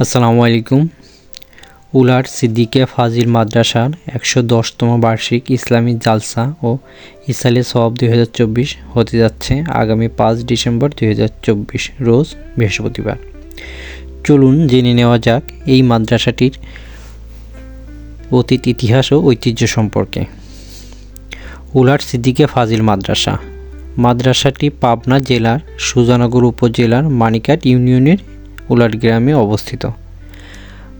আসসালামু আলাইকুম। উলার সিদ্দিকিয়া ফাজিল মাদ্রাসার একশো দশতম বার্ষিক ইসলামী জালসা ও ইসালে সব দুই হাজার চব্বিশ হতে যাচ্ছে আগামী পাঁচ ডিসেম্বর দুই হাজার চব্বিশ রোজ বৃহস্পতিবার। চলুন জেনে নেওয়া যাক এই মাদ্রাসাটির অতীত ইতিহাস ও ঐতিহ্য সম্পর্কে। উলার সিদ্দিকিয়া ফাজিল মাদ্রাসা। মাদ্রাসাটি পাবনা জেলার সুজানগর উপজেলার মানিকাট ইউনিয়নের উলাট গ্রামে অবস্থিত।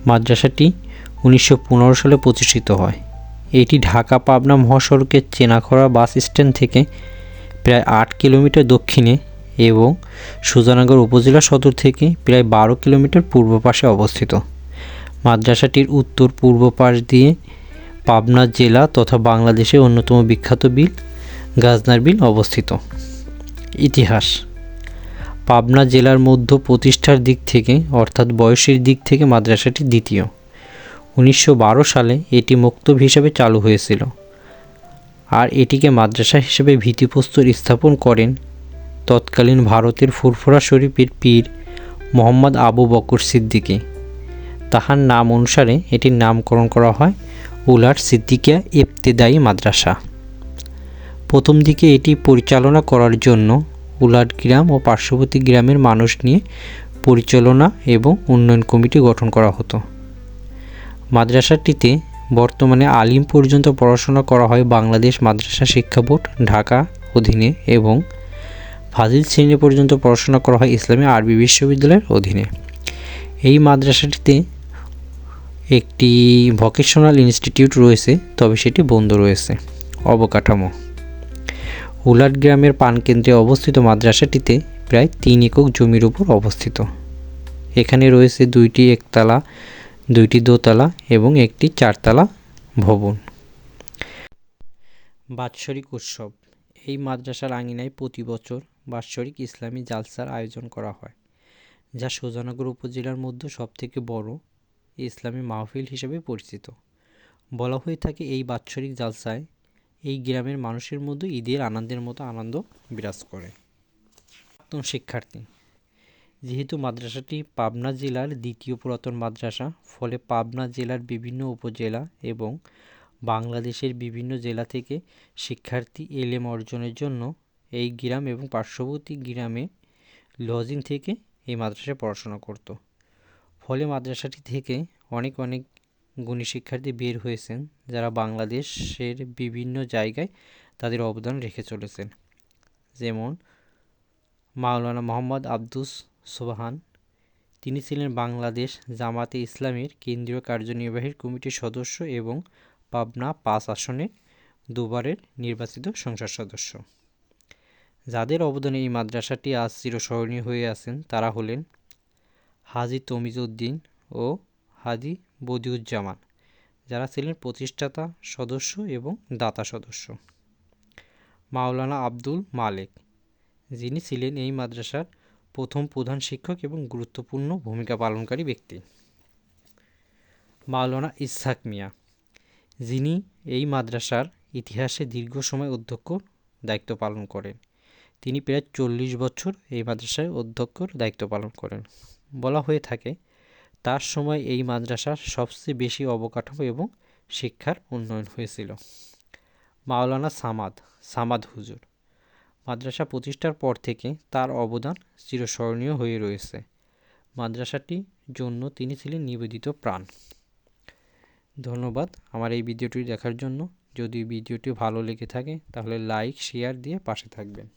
মাদ্রাসাটি উনিশশো পনেরো সালে প্রতিষ্ঠিত হয়। এটি ঢাকা পাবনা মহাসড়কের চেনাখড়া বাস স্ট্যান্ড থেকে প্রায় আট কিলোমিটার দক্ষিণে এবং সুজানগর উপজেলা সদর থেকে প্রায় বারো কিলোমিটার পূর্ব পাশে অবস্থিত। মাদ্রাসাটির উত্তর পূর্ব পাশ দিয়ে পাবনা জেলা তথা বাংলাদেশের অন্যতম বিখ্যাত বিল, গাজনার বিল অবস্থিত। ইতিহাস পাবনা জেলার মধ্য প্রতিষ্ঠার দিক থেকে, অর্থাৎ বয়সের দিক থেকে মাদ্রাসাটি দ্বিতীয়। উনিশশো বারো সালে এটি মক্তব হিসাবে চালু হয়েছিল। আর এটিকে মাদ্রাসা হিসেবে ভিত্তিপ্রস্তর স্থাপন করেন তৎকালীন ভারতের ফুরফুরা শরীফের পীর মোহাম্মদ আবু বকর সিদ্দিকী। তাহার নাম অনুসারে এটির নামকরণ করা হয় উলার সিদ্দিকিয়া ইবতেদায়ী মাদ্রাসা। প্রথম দিকে এটি পরিচালনা করার জন্য উলাট গ্রাম ও পার্শ্ববর্তী গ্রামের মানুষ নিয়ে পরিচালনা এবং উন্নয়ন কমিটি গঠন করা হতো। মাদ্রাসাটিতে বর্তমানে আলিম পর্যন্ত পড়াশোনা করা হয় বাংলাদেশ মাদ্রাসা শিক্ষা বোর্ড, ঢাকা অধীনে এবং ফাজিল শ্রেণি পর্যন্ত পড়াশোনা করা হয় ইসলামী আরবি বিশ্ববিদ্যালয়ের অধীনে। এই মাদ্রাসাটিতে একটি ভকেশনাল ইনস্টিটিউট রয়েছে, তবে সেটি বন্ধ রয়েছে। অবকাঠামো উলাট গ্রামের পানকেন্দ্রে অবস্থিত মাদ্রাসাটিতে প্রায় তিন একক জমির উপর অবস্থিত। এখানে রয়েছে দুইটি একতলা, দুইটি দোতলা এবং একটি চারতলা ভবন। বাৎসরিক উৎসব। এই মাদ্রাসার আঙিনায় প্রতি বছর বাৎসরিক ইসলামী জালসার আয়োজন করা হয়, যা সুজানগর উপজেলার মধ্যে সবথেকে বড় ইসলামী মাহফিল হিসেবে পরিচিত। বলা হয়ে থাকে এই বাৎসরিক জালসায় এই গ্রামের মানুষের মধ্যে ঈদের আনন্দের মতো আনন্দ বিরাজ করে। প্রাক্তন শিক্ষার্থী। যেহেতু মাদ্রাসাটি পাবনা জেলার দ্বিতীয় পুরাতন মাদ্রাসা, ফলে পাবনা জেলার বিভিন্ন উপজেলা এবং বাংলাদেশের বিভিন্ন জেলা থেকে শিক্ষার্থী এলেম অর্জনের জন্য এই গ্রাম এবং পার্শ্ববর্তী গ্রামে লজিং থেকে এই মাদ্রাসায় পড়াশোনা করত। ফলে মাদ্রাসাটি থেকে অনেক অনেক গুণী শিক্ষার্থী বের হয়েছেন, যারা বাংলাদেশের বিভিন্ন জায়গায় তাদের অবদান রেখে চলেছেন। যেমন মাওলানা মোহাম্মদ আব্দুস সোবাহান, তিনি ছিলেন বাংলাদেশ জামাতে ইসলামের কেন্দ্রীয় কার্যনির্বাহী কমিটির সদস্য এবং পাবনা পাঁচ আসনে দুবারের নির্বাচিত সংসদ সদস্য। যাদের অবদানে এই মাদ্রাসাটি আজ চিরস্মরণীয় হয়ে আছেন, তারা হলেন হাজি তমিজ উদ্দিন ও হাজি বদিউজ্জামান, যারা ছিলেন প্রতিষ্ঠাতা সদস্য এবং দাতা সদস্য। মাওলানা আব্দুল মালেক, যিনি ছিলেন এই মাদ্রাসার প্রথম প্রধান শিক্ষক এবং গুরুত্বপূর্ণ ভূমিকা পালনকারী ব্যক্তি। মাওলানা ইসহাক মিয়া, যিনি এই মাদ্রাসার ইতিহাসে দীর্ঘ সময় অধ্যক্ষ দায়িত্ব পালন করেন। তিনি প্রায় চল্লিশ বছর এই মাদ্রাসায় অধ্যক্ষর দায়িত্ব পালন করেন। বলা হয়ে থাকে তার সময় এই মাদ্রাসার সবচেয়ে বেশি অবকাঠামো এবং শিক্ষার উন্নয়ন হয়েছিল। মাওলানা সামাদ সামাদ হুজুর। মাদ্রাসা প্রতিষ্ঠার পর থেকে তার অবদান চিরস্মরণীয় হয়ে রয়েছে। মাদ্রাসাটির জন্য তিনি ছিলেন নিবেদিত প্রাণ। ধন্যবাদ আমার এই ভিডিওটি দেখার জন্য। যদি ভিডিওটি ভালো লেগে থাকে তাহলে লাইক, শেয়ার দিয়ে পাশে থাকবেন।